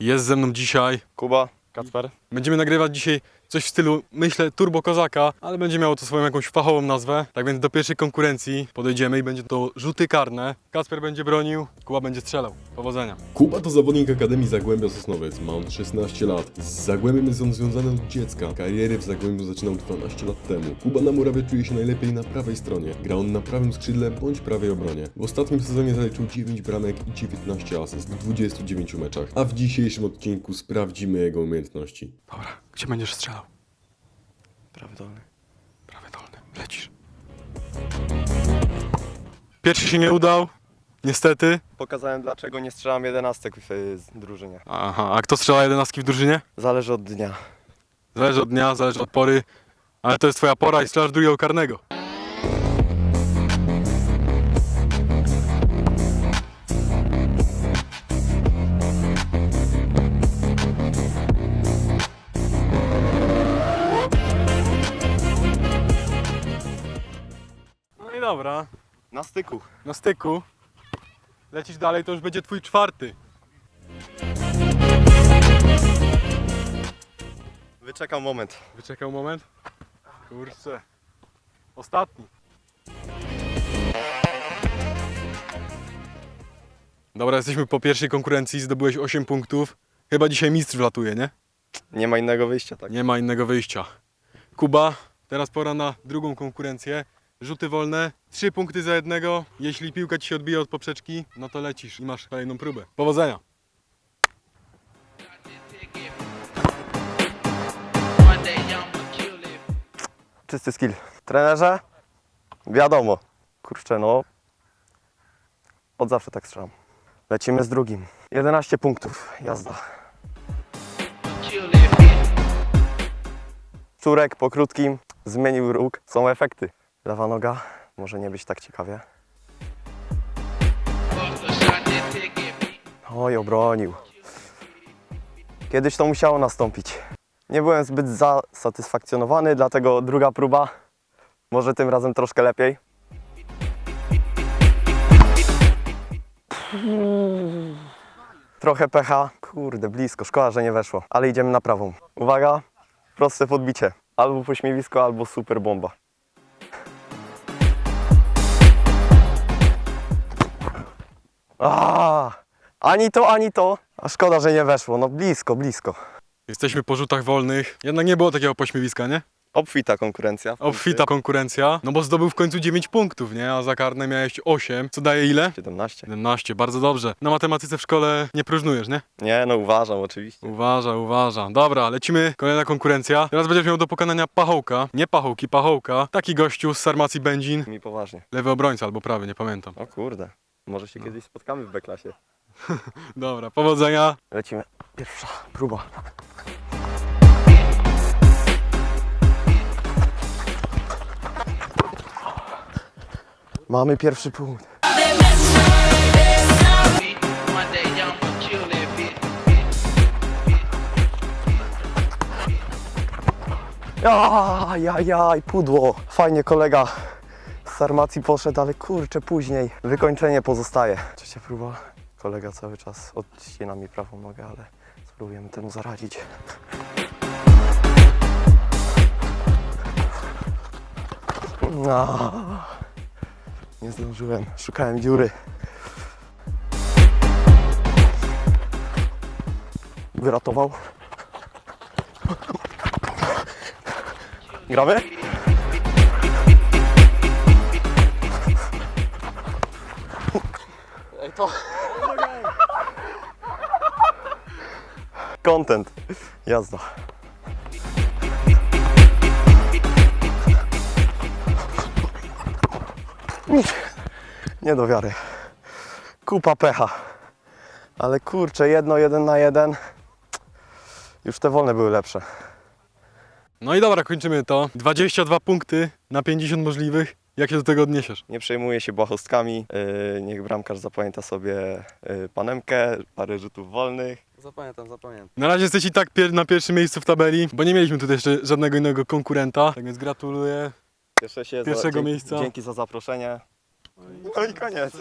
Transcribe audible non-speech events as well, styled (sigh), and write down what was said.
Jest ze mną dzisiaj. Kuba, Kacper. Będziemy nagrywać dzisiaj coś w stylu, myślę, Turbo Kozaka, ale będzie miało to swoją jakąś fachową nazwę. Tak więc do pierwszej konkurencji podejdziemy i będzie to rzuty karne. Kasper będzie bronił, Kuba będzie strzelał. Powodzenia. Kuba to zawodnik Akademii Zagłębia Sosnowiec, ma on 16 lat. Z Zagłębiem jest on związany od dziecka. Karierę w Zagłębiu zaczynał 12 lat temu. Kuba na murawie czuje się najlepiej na prawej stronie. Gra on na prawym skrzydle bądź prawej obronie. W ostatnim sezonie zaliczył 9 bramek i 19 asyst w 29 meczach, a w dzisiejszym odcinku sprawdzimy jego umiejętności. Dobra, gdzie będziesz strzelał? Prawy dolny. Prawy dolny, lecisz. Pierwszy się nie udał, niestety. Pokazałem dlaczego nie strzelam jedenastek w y, drużynie. Aha, a kto strzela jedenastki w drużynie? Zależy od dnia. Zależy od dnia, zależy od pory, ale to jest twoja pora i strzelasz drugiego karnego. Dobra, Na styku. na styku. Lecisz dalej, to już będzie twój czwarty. Wyczekam moment. Wyczekał moment. Kurczę. Ostatni. Dobra, jesteśmy po pierwszej konkurencji, zdobyłeś 8 punktów. Chyba dzisiaj mistrz wlatuje, nie? Nie ma innego wyjścia, tak? Nie ma innego wyjścia. Kuba, teraz pora na drugą konkurencję. Rzuty wolne, 3 punkty za jednego. Jeśli piłka ci się odbije od poprzeczki, no to lecisz i masz kolejną próbę. Powodzenia. Czysty skill. Trenerze? Wiadomo. Kurczę, no. Od zawsze tak strzelam. Lecimy z drugim. 11 punktów. Jazda. Czurek po krótkim zmienił róg. Są efekty. Lewa noga. Może nie być tak ciekawie. Oj, obronił. Kiedyś to musiało nastąpić. Nie byłem zbyt zasatysfakcjonowany, dlatego druga próba. Może tym razem troszkę lepiej. Trochę pecha. Kurde, blisko. Szkoda, że nie weszło. Ale idziemy na prawą. Uwaga, proste podbicie. Albo pośmiewisko, albo super bomba. A, ani to, ani to. A szkoda, że nie weszło. No blisko, blisko. Jesteśmy po rzutach wolnych. Jednak nie było takiego pośmiewiska, nie? Obfita konkurencja. Obfita konkurencja, no bo zdobył w końcu 9 punktów, nie? A za karne miałeś 8, co daje ile? 17. 17, bardzo dobrze. Na matematyce w szkole nie próżnujesz, nie? Nie, no uważam oczywiście. Uważa, uważa. Dobra, lecimy. Kolejna konkurencja. Teraz będziesz miał do pokonania pachołka. Nie pachołki, pachołka. Taki gościu z Sarmacji Będzin. Mi poważnie. Lewy obrońca albo prawy, nie pamiętam. O kurde. Może No. się kiedyś spotkamy w B-klasie. (laughs) Dobra, powodzenia. Lecimy. Pierwsza próba. Mamy pierwszy punkt. it, bitch. Ajajaj, pudło. Fajnie kolega z Sarmacji poszedł, ale kurczę, później wykończenie pozostaje. Trzecia próba. Kolega cały czas odcina mi prawą nogę, ale spróbujemy temu zaradzić. No. Nie zdążyłem, szukałem dziury. Wyratował. Gramy? Content. Jazda. Nie do wiary. Kupa pecha. Ale kurczę, jedno, jeden na jeden. Już te wolne były lepsze. No i dobra, kończymy to. 22 punkty na 50 możliwych. Jak się do tego odniesiesz? Nie przejmuję się błahostkami. Yy, niech bramkarz zapamięta sobie yy, panemkę, parę rzutów wolnych. Zapamiętam, zapamiętam. Na razie jesteś i tak pier na pierwszym miejscu w tabeli, bo nie mieliśmy tutaj jeszcze żadnego innego konkurenta. Tak więc gratuluję. Cieszę się Pierwszego dzięki, miejsca. Dzięki za zaproszenie. No i koniec.